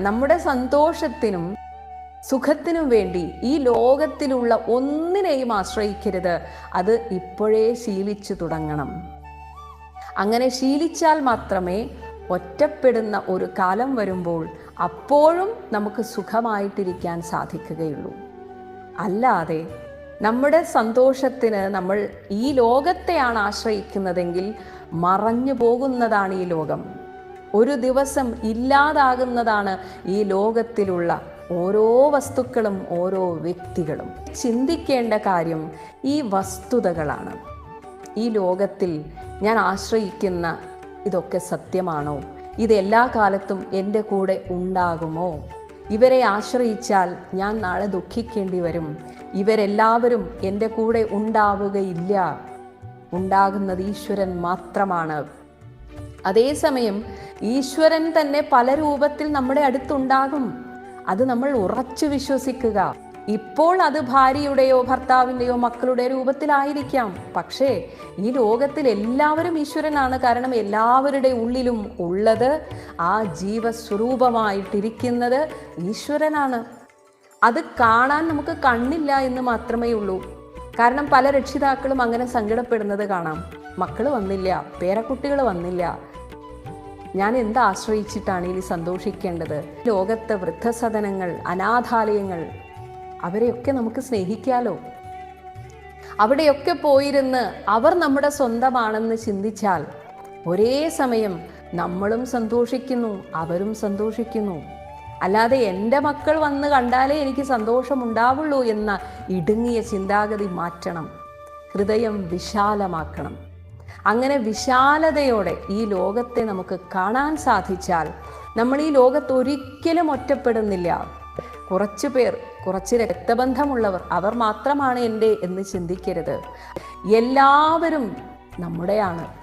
നമ്മുടെ സന്തോഷത്തിനും സുഖത്തിനും വേണ്ടി ഈ ലോകത്തിലുള്ള ഒന്നിനെയും ആശ്രയിക്കരുത്. അത് ഇപ്പോഴേ ശീലിച്ചു തുടങ്ങണം. അങ്ങനെ ശീലിച്ചാൽ മാത്രമേ ഒറ്റപ്പെടുന്ന ഒരു കാലം വരുമ്പോൾ അപ്പോഴും നമുക്ക് സുഖമായിട്ടിരിക്കാൻ സാധിക്കുകയുള്ളൂ. അല്ലാതെ നമ്മുടെ സന്തോഷത്തിന് നമ്മൾ ഈ ലോകത്തെയാണ് ആശ്രയിക്കുന്നതെങ്കിൽ മറഞ്ഞു പോകുന്നതാണ് ഈ ലോകം. ഒരു ദിവസം ഇല്ലാതാകുന്നതാണ് ഈ ലോകത്തിലുള്ള ഓരോ വസ്തുക്കളും ഓരോ വ്യക്തികളും. ചിന്തിക്കേണ്ട കാര്യം ഈ വസ്തുതകളാണ്. ഈ ലോകത്തിൽ ഞാൻ ആശ്രയിക്കുന്ന ഇതൊക്കെ സത്യമാണോ? ഇത് എല്ലാ കാലത്തും എന്റെ കൂടെ ഉണ്ടാകുമോ? ഇവരെ ആശ്രയിച്ചാൽ ഞാൻ നാളെ ദുഃഖിക്കേണ്ടി വരും. ഇവരെല്ലാവരും എന്റെ കൂടെ ഉണ്ടാവുകയില്ല. ഉണ്ടാകുന്നത് ഈശ്വരൻ മാത്രമാണ്. അതേസമയം ഈശ്വരൻ തന്നെ പല രൂപത്തിൽ നമ്മുടെ അടുത്തുണ്ടാകും. അത് നമ്മൾ ഉറച്ചു വിശ്വസിക്കുക. ഇപ്പോൾ അത് ഭാര്യയുടെയോ ഭർത്താവിന്റെയോ മക്കളുടെ രൂപത്തിലായിരിക്കാം. പക്ഷേ ഈ ലോകത്തിൽ എല്ലാവരും ഈശ്വരനാണ്. കാരണം എല്ലാവരുടെ ഉള്ളിലും ഉള്ളത് ആ ജീവസ്വരൂപമായിട്ടിരിക്കുന്നത് ഈശ്വരനാണ്. അത് കാണാൻ നമുക്ക് കണ്ണില്ല എന്ന് മാത്രമേ ഉള്ളൂ. കാരണം പല രക്ഷിതാക്കളും അങ്ങനെ സങ്കടപ്പെടുന്നത് കാണാം. മക്കൾ വന്നില്ല പേരക്കുട്ടികൾ വന്നില്ല ഞാൻ എന്ത് ആശ്രയിച്ചിട്ടാണ് ഇനി സന്തോഷിക്കേണ്ടത്? ലോകത്തെ വൃദ്ധസദനങ്ങൾ അനാഥാലയങ്ങൾ അവരെയൊക്കെ നമുക്ക് സ്നേഹിക്കാലോ? അവിടെയൊക്കെ പോയിരുന്ന് അവർ നമ്മുടെ സ്വന്തമാണെന്ന് ചിന്തിച്ചാൽ ഒരേ സമയം നമ്മളും സന്തോഷിക്കുന്നു അവരും സന്തോഷിക്കുന്നു. അല്ലാതെ എന്റെ മക്കൾ വന്ന് കണ്ടാലേ എനിക്ക് സന്തോഷമുണ്ടാവുള്ളൂ എന്ന ഇടുങ്ങിയ ചിന്താഗതി മാറ്റണം. ഹൃദയം വിശാലമാക്കണം. അങ്ങനെ വിശാലതയോടെ ഈ ലോകത്തെ നമുക്ക് കാണാൻ സാധിച്ചാൽ നമ്മൾ ഈ ലോകത്ത് ഒരിക്കലും ഒറ്റപ്പെടുന്നില്ല. കുറച്ചു പേർ കുറച്ച് രക്തബന്ധമുള്ളവർ അവർ മാത്രമാണ് എന്റെ എന്ന് ചിന്തിക്കരുത്. എല്ലാവരും നമ്മുടെയാണ്.